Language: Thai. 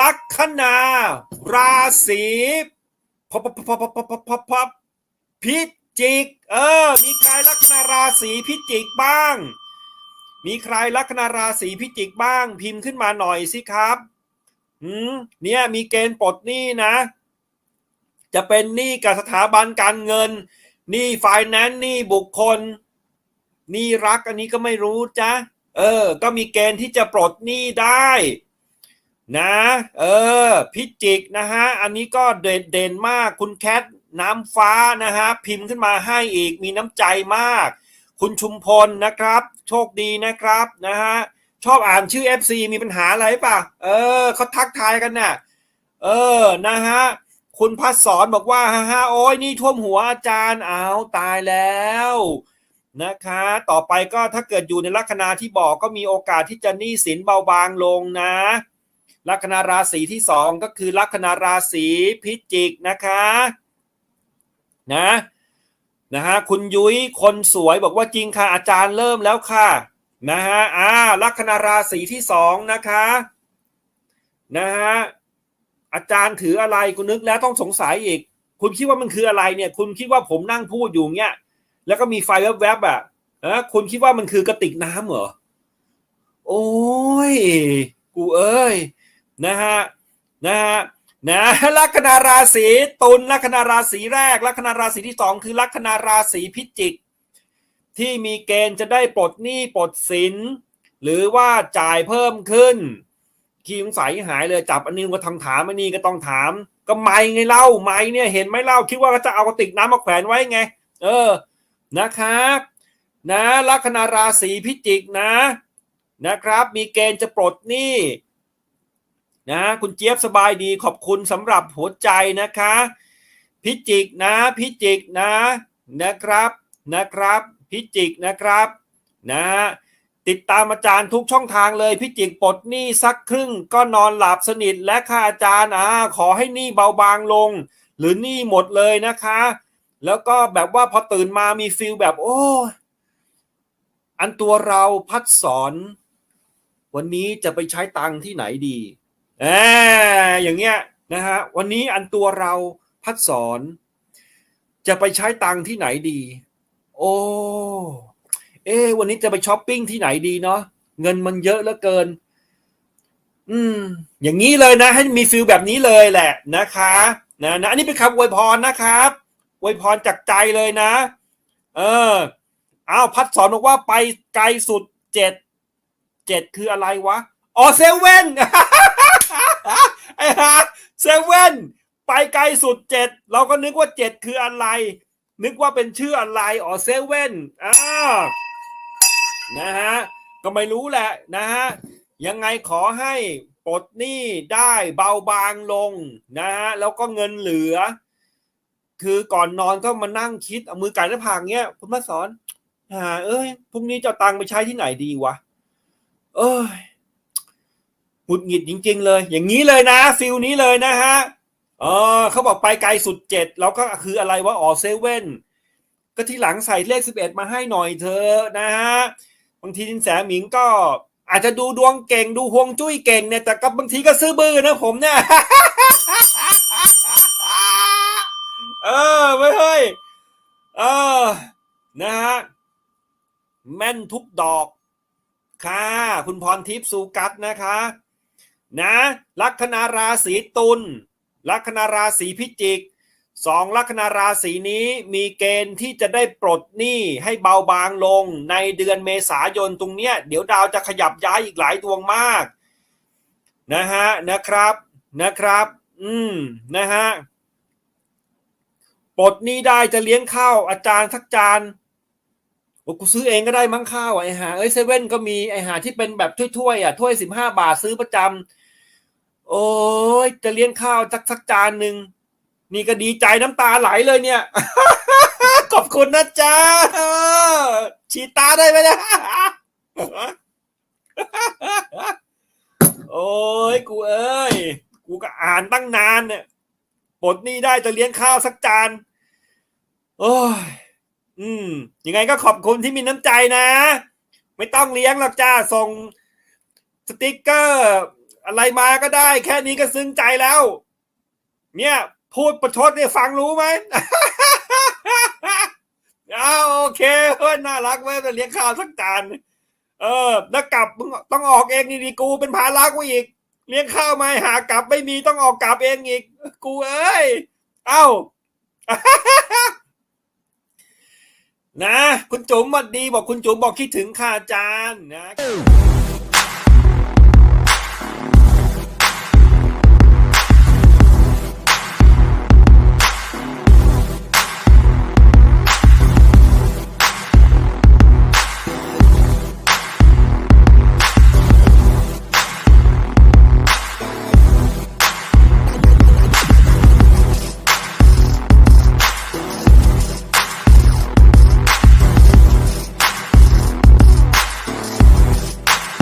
ลัคนา ราศีพพพพพพพิจิก เออ มีใครลัคนาราศีพิจิกบ้าง มีใครลัคนาราศีพิจิกบ้าง พิมพ์ขึ้นมาหน่อยสิครับอืมเนี่ยมีเกณฑ์ปลดหนี้นะ จะเป็นหนี้กับสถาบันการเงินหนี้ฝ่ายนั้นหนี้บุคคลหนี้รักอันนี้ก็ไม่รู้จ้ะเออ ก็มีเกณฑ์ที่จะปลดหนี้ได้ นะ เออ พิจิกนะฮะ อันนี้ก็เด่นเด่นมากคุณแคทน้ำฟ้านะฮะ พิมพ์ขึ้นมาให้อีกมีน้ำใจมาก คุณชุมพลนะครับ โชคดีนะครับนะฮะ ชอบอ่านชื่อ FC มีปัญหาอะไรป่ะ เออเขาทักทายกันน่ะ เออ นะฮะ คุณพัศสอนบอกว่าฮ่าฮ่าโอ้ยนี่ท่วมหัวอาจารย์อ้าวตายแล้วนะคะ ต่อไปก็ถ้าเกิดอยู่ในลัคนาที่บอกก็มีโอกาสที่จะหนี้สินเบาบางลงนะ ลัคนาราศีที่สองก็คือลัคนาราศีพิจิกนะคะนะนะฮะคุณยุ้ยคนสวยบอกว่าจริงค่ะ อาจารย์เริ่มแล้วค่ะนะฮะอ่าลัคนาราศีที่สองนะคะนะฮะอาจารย์ถืออะไรคุณนึกแล้วต้องสงสัยอีก คุณคิดว่ามันคืออะไรเนี่ย คุณคิดว่าผมนั่งพูดอยู่เนี้ยแล้วก็มีไฟแวบๆอะเออคุณคิดว่ามันคือกระติกน้ำเหรอโอ้ยกูเอ้ย นะฮะนะฮะนะลัคนาราศีตุลลัคนาราศีแรก ลัคนาราศีที่สองคือลัคนาราศีพิจิก ที่มีเกณฑ์จะได้ปลดหนี้ปลดสิน หรือว่าจ่ายเพิ่มขึ้นขี้สงสัยหายเลยจับอันนี้ก็ทางถามอันนี้ก็ต้องถาม ก็ไม่ไงเล่าไม่เนี่ยเห็นไหมเล่าคิดว่าจะเอากระติกน้ำมาแขวนไว้ไง เออนะครับ นะลัคนาราศีพิจิกนะนะครับ มีเกณฑ์จะปลดหนี้ นะ คุณเจี๊ยบสบายดีขอบคุณสำหรับหัวใจนะคะ พิจิกนะ พิจิกนะนะครับนะครับ พิจิกนะครับนะติดตามอาจารย์ทุกช่องทางเลย พิจิกปลดหนี้สักครึ่งก็นอนหลับสนิทและค่าอาจารย์อ่าขอให้หนี้เบาบางลง หรือหนี้หมดเลยนะคะ แล้วก็แบบว่าพอตื่นมามีฟิลแบบโอ้อันตัวเราพัดสอน วันนี้จะไปใช้ตังที่ไหนดี ออย่างเงี้ยนะฮะวันนี้อันตัวเราพัดสอน จะไปใช้ตังที่ไหนดี โอ้เอ๊วันนี้จะไปช้อปปิ้งที่ไหนดีเนาะเงินมันเยอะเหลือเกิน อืม อย่างนี้เลยนะ ให้มีฟิลแบบนี้เลยแหละนะคะ นะนะอันนี้เป็นคำอวยพรนะครับอวยพรจากใจเลยนะ เอออ้าวพัดสอนบอกว่าไปไกลสุดเจ็ดเจ็ดคืออะไรวะอ๋อเซเว่น ไอ้ฮะเซเว่นไปไกลสุดเจ็ดเราก็นึกว่าเจ็ดคืออะไร นึกว่าเป็นชื่ออะไรอ๋อเซเว่นอ้านะฮะก็ไม่รู้แหละนะฮะยังไงขอให้ปลดหนี้ได้เบาบางลงนะฮะแล้วก็เงินเหลือ คือก่อนนอนก็มานั่งคิดเอามือไก่หน้าผากเงี้ยคุณมาสอนหาเอ้ยพรุ่งนี้จะตังค์ไปใช้ที่ไหนดีวะ เอ้ยุดหงิดจริง ๆ เลย อย่างนี้เลยนะฟิลนี้เลยนะฮะเออเขาบอกไปไกลสุดเจ็ดแล้วก็คืออะไรว่าอ๋อเซเว่นก็ที่หลังใส่เลขสิบเอ็ดมาให้หน่อยเธอนะฮะบางทีสินแสหมิงก็อาจจะดูดวงเก่งดูฮวงจุ้ยเก่งเนี่ยแต่ก็บางทีก็ซื้อบื้อนะผมเนี่ยเออไม่เฮ้ยเออนะฮะแม่นทุกดอกค่ะ คุณพรทิพย์สุกัตนะคะ นะลัคนาราศีตุลลัคนาราศีพิจิกสองลัคนาราศีนี้มีเกณฑ์ที่จะได้ปลดหนี้ให้เบาบางลงในเดือนเมษายนตรงเนี้ยเดี๋ยวดาวจะขยับย้ายอีกหลายดวงมากนะฮะนะครับนะครับ อืมนะฮะปลดหนี้ได้จะเลี้ยงข้าวอาจารย์สักจานโอ้กูซื้อเองก็ได้มั้งข้าวไอ้หาเอ้ยเซเว่นก็มีไอ้หาที่เป็นแบบถ้วยๆอะถ้วยสิบห้าบาทซื้อประจำ โอ้ยจะเลี้ยงข้าวสักสักจานหนึ่งนี่ก็ดีใจน้ำตาไหลเลยเนี่ย ขอบคุณนะจ๊ะฉีดตาได้ไหมเนี่ยโอ้ยกูเอ้ย กูก็อ่านตั้งนานเนี่ยปลดนี้ได้จะเลี้ยงข้าวสักจาน โอ้ย อืม ยังไงก็ขอบคุณที่มีน้ำใจนะ ไม่ต้องเลี้ยงหรอกจ้า ส่งสติกเกอร์ อะไรมาก็ได้ แค่นี้ก็ซึ้งใจแล้ว เนี่ย พูดประชดเนี่ยฟังรู้ไหมอ้าวโอเคเฮ้ยน่ารักเว้ยเลี้ยงข้าวสักจานเออ แล้วกลับต้องออกเองนี่ดีกูเป็นภาระกูอีก เลี้ยงข้าวมาหากลับไม่มีต้องออกกลับเองอีก กูเอ้ย เอ้า นะ คุณจุ๋มสวัสดีบอกคุณจุ๋มบอกคิดถึงค่ะอาจารย์นะ